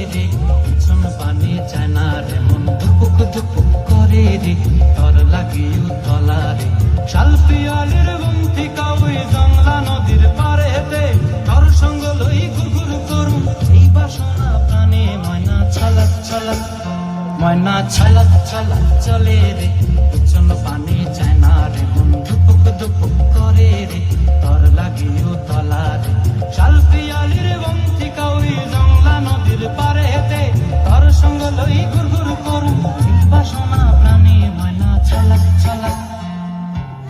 করে রে পিছন পানে চায় না রে, মন ধুপুক ধুপুক করে রে তর লাগিও তলা রে। শাল পিয়ালের বন্তি কাউই জংলা নদীর পারে হেতে তর সঙ্গ লই গুরগুর করুম, এই বাসনা প্রাণে ময়না ছালাক ছালাক, ময়না ছালাক ছালাক চলে রে। 生的累。